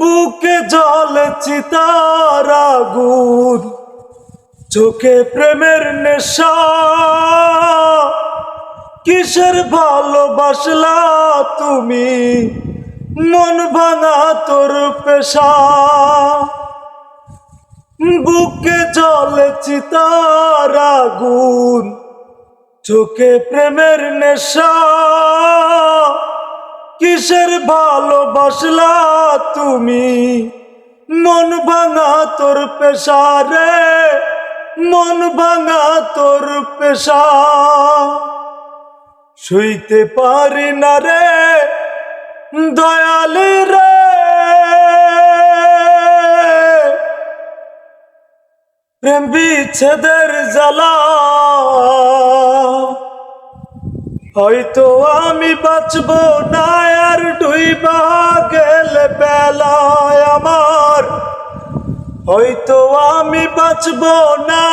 বুকে জল চিতার আগুন, চোখে প্রেমের নেশা। কিসের ভালোবাসলা তুমি? মন ভাঙা তোর পেশা। বুকে জল চিতার আগুন, চোখে প্রেমের নেশা। কিসের ভালোবাসলা তুমি? মন ভাঙা তোর পেশা রে, মন ভাঙা তোর পেশা। শুইতে পারি না রে, দয়াল রে। প্রেম বিচ্ছেদের জ্বালা হয়তো আমি বাঁচব না আর ডুইবা গেলে বেলায় আমার। হয়তো আমি বাঁচব না